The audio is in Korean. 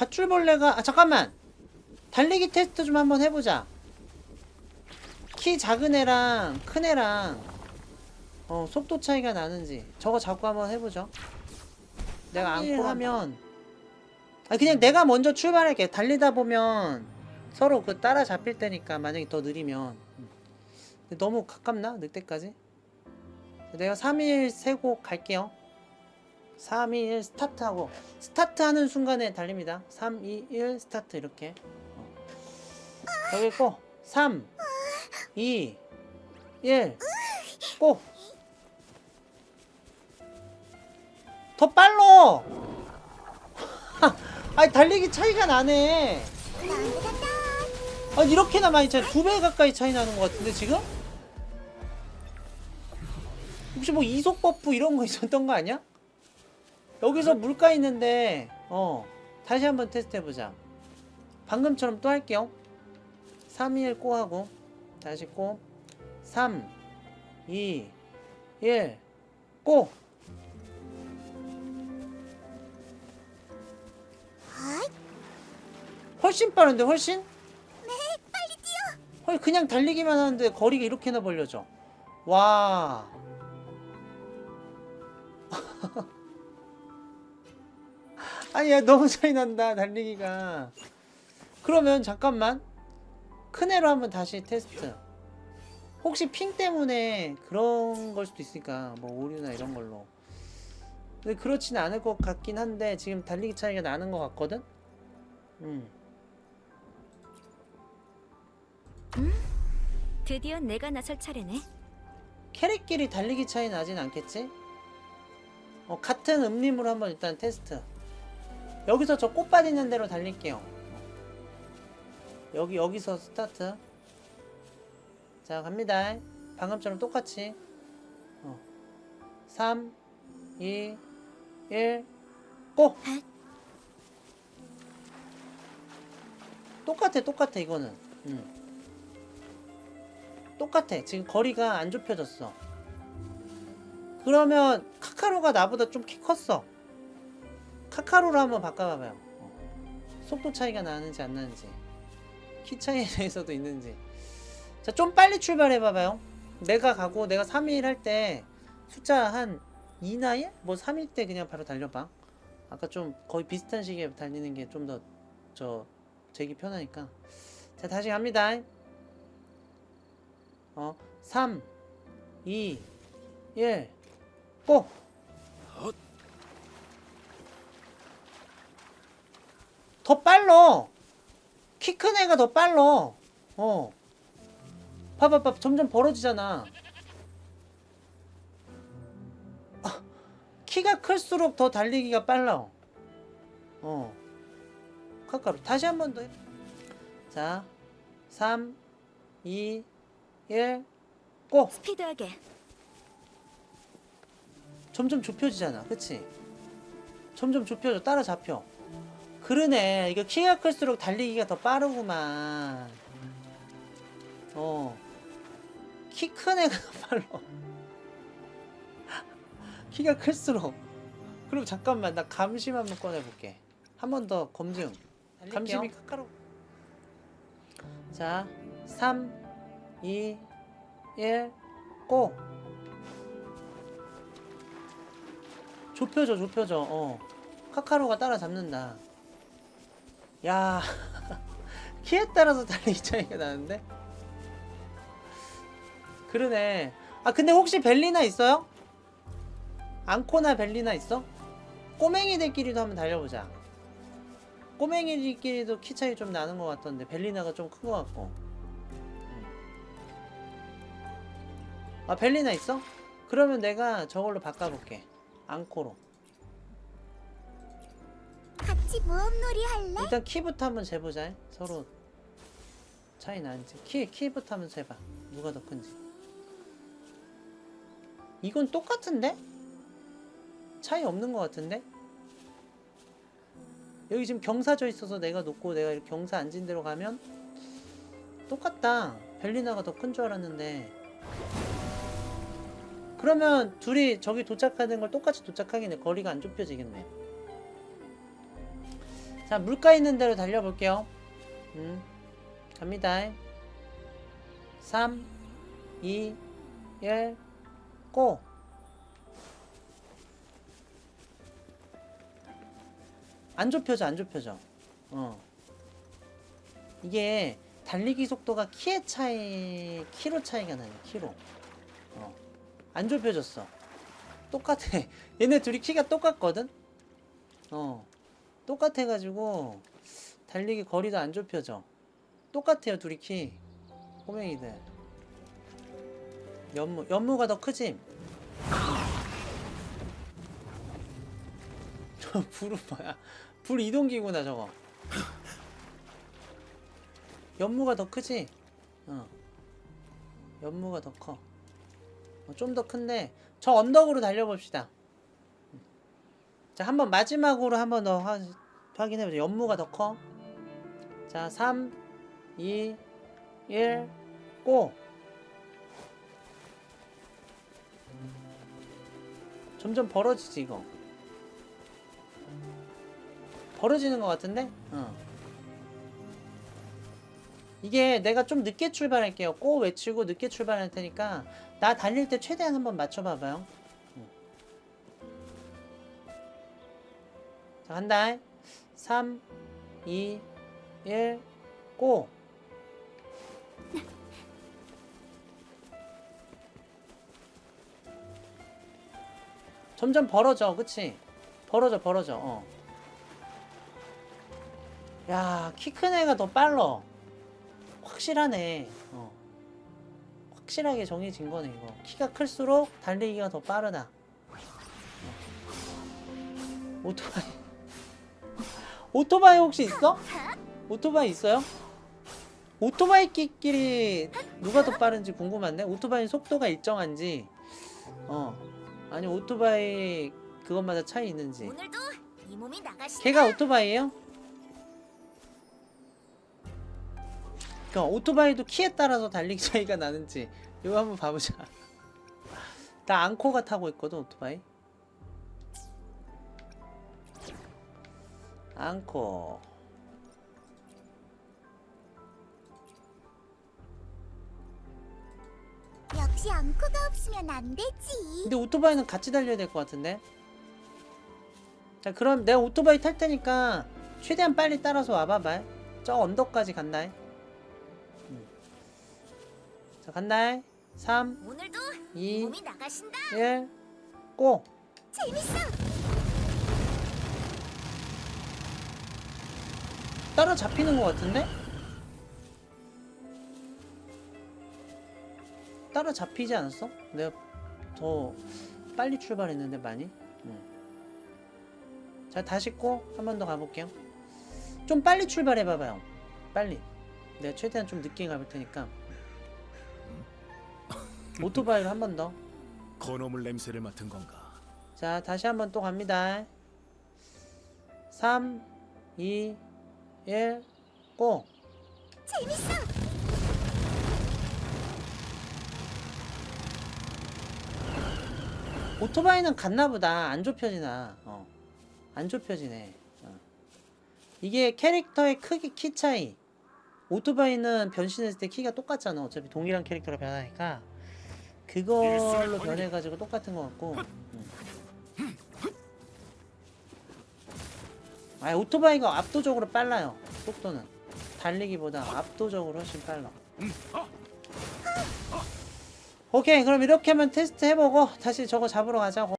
밧줄벌레가 아 잠깐만. 달리기 테스트 좀 한번 해보자. 키 작은 애랑 큰 애랑 어 속도 차이가 나는지. 저거 자꾸 한번 해보죠. 내가 안고 하면. 아 그냥 내가 먼저 출발할게. 달리다 보면 서로 그 따라 잡힐 때니까 만약에 더 느리면. 너무 가깝나? 늑대까지? 내가 3일 세고 갈게요 3, 2, 1 스타트하고 스타트하는 순간에 달립니다 3, 2, 1 스타트 이렇게 어. 여기 있고 3 2 1 고! 더 빨로! 아니 달리기 차이가 나네 아니 이렇게나 많이 차이 두 배 가까이 차이 나는 것 같은데 지금? 혹시 뭐 이속 버프 이런 거 있었던 거 아니야? 여기서 물가 있는데 어 다시 한번 테스트 해보자. 방금처럼 또 할게요. 3, 2, 1 꼬 하고 다시 꼬 3, 2, 1 꼬! 훨씬 빠른데 훨씬? 네 빨리 뛰어! 헐 그냥 달리기만 하는데 거리가 이렇게나 벌려져. 와 아니야 너무 차이 난다 달리기가. 그러면 잠깐만. 큰 애로 한번 다시 테스트. 혹시 핑 때문에 그런 걸 수도 있으니까 뭐 오류나 이런 걸로. 근데 그렇진 않을 것 같긴 한데 지금 달리기 차이가 나는 것 같거든? 음. 드디어 내가 나설 차례네. 캐릭끼리 달리기 차이 나진 않겠지? 어, 같은 음림으로 한번 일단 테스트. 여기서 저 꽃밭 있는 대로 달릴게요. 여기 여기서 스타트. 자 갑니다. 방금처럼 똑같이. 어. 3, 2, 1, 고! 똑같아 똑같아 이거는. 음. 똑같아. 지금 거리가 안 좁혀졌어. 그러면 카카로가 나보다 좀 키 컸어. 카카로로 한번 바꿔봐봐요. 어. 속도 차이가 나는지 안 나는지. 키 차이에 대해서도 있는지. 자, 좀 빨리 출발해봐봐요. 내가 가고 내가 3일 할 때 숫자 한 2나일? 뭐 3일 때 그냥 바로 달려봐. 아까 좀 거의 비슷한 시기에 달리는 게 좀 더 저 제기 편하니까. 자, 다시 갑니다. 어, 3, 2, 1, 고! 더 빨라! 키 큰 애가 더 빨라! 어. 봐봐, 봐 점점 벌어지잖아. 아, 키가 클수록 더 달리기가 빨라. 어. 카카로. 다시 한 번더 해. 자, 3, 2, 1, 고! 스피드하게. 점점 좁혀지잖아. 그치? 점점 좁혀져. 따라잡혀. 그러네. 이거 키가 클수록 달리기가 더 빠르구만. 어. 키 큰 애가 더 빨라. 키가 클수록. 그럼 잠깐만. 나 감심 한번 꺼내볼게. 한 번 더 검증. 감심이 카카로. 자, 3, 2, 1, 고! 좁혀져, 좁혀져, 어. 카카로가 따라잡는다. 야, 키에 따라서 달리기 차이가 나는데? 그러네. 아, 근데 혹시 벨리나 있어요? 앙코나 벨리나 있어? 꼬맹이들끼리도 한번 달려보자. 꼬맹이들끼리도 키 차이 좀 나는 것 같던데, 벨리나가 좀 큰 것 같고. 아 벨리나 있어? 그러면 내가 저걸로 바꿔볼게 앙코로 같이 모험놀이 할래? 일단 키부터 한번 재보자 서로 차이 나는지 키, 키부터 한번 재봐 누가 더 큰지 이건 똑같은데? 차이 없는 것 같은데? 여기 지금 경사져 있어서 내가 놓고 내가 이렇게 경사 앉은 대로 가면 똑같다 벨리나가 더 큰 줄 알았는데 그러면 둘이 저기 도착하는 걸 똑같이 도착하겠네. 거리가 안 좁혀지겠네. 자 물가 있는 대로 달려볼게요. 음 갑니다. 3 2 1 고! 안 좁혀져 안 좁혀져. 어. 이게 달리기 속도가 키의 차이 키로 차이가 나요 키로. 어. 안 좁혀졌어. 똑같아. 얘네 둘이 키가 똑같거든? 어 똑같아가지고 달리기 거리도 안 좁혀져. 똑같아요 둘이 키. 꼬맹이들. 연무 연무가 더 크지? 저 불은 뭐야? 불 이동기구나 저거. 연무가 더 크지? 어. 연무가 더커. 어, 좀더 큰데 저 언덕으로 달려봅시다 자 한번 마지막으로 한번 더 확인해보자 연무가 더 커 자 3 2 1 고! 점점 벌어지지 이거 벌어지는 것 같은데? 어. 이게 내가 좀 늦게 출발할게요 꼬 외치고 늦게 출발할 테니까 나 달릴 때 최대한 한번 맞춰봐봐요 자 간다 3 2 1 고! 점점 벌어져 그치? 벌어져 벌어져 어. 야 키 큰 애가 더 빨라 확실하네 어. 확실하게 정해진 거네 이거 키가 클수록 달리기가 더 빠르다 어. 오토바이 오토바이 혹시 있어? 오토바이 있어요? 오토바이끼리 누가 더 빠른지 궁금한데 오토바이 속도가 일정한지 어 아니 오토바이 그것마다 차이 있는지 오늘도 이 몸이 나가신다. 걔가 오토바이예요? 그러니까 오토바이도 키에 따라서 달리기 차이가 나는지 이거 한번 봐보자. 나 앙코가 타고 있거든 오토바이. 앙코. 역시 앙코가 없으면 안 되지. 근데 오토바이는 같이 달려야 될 것 같은데. 자 그럼 내가 오토바이 탈 테니까 최대한 빨리 따라서 와봐봐. 저 언덕까지 간다. 음. 자 간다. 3, 오늘도 이- 이 몸이 나가신다. 1, 고! 재밌어. 따라 잡히는 것 같은데? 따라 잡히지 않았어? 내가 더 빨리 출발했는데 많이? 응. 자 다시 고한번 더 가볼게요 좀 빨리 출발해봐봐요 빨리 내가 최대한 좀 늦게 가볼 테니까 오토바이로 한 번 더 건어물 냄새를 맡은 건가? 자, 다시 한 번 또 갑니다. 3, 2, 1, 고! 재밌어. 오토바이는 갔나보다. 안 좁혀지나. 어. 안 좁혀지네. 어. 이게 캐릭터의 크기, 키 차이. 오토바이는 변신했을 때 키가 똑같잖아. 어차피 동일한 캐릭터로 변하니까. 그걸로 변해가지고 똑같은 것 같고. 음. 아, 오토바이가 압도적으로 빨라요. 속도는. 달리기보다 압도적으로 훨씬 빨라. 오케이, 그럼 이렇게 하면 테스트 해보고 다시 저거 잡으러 가자고.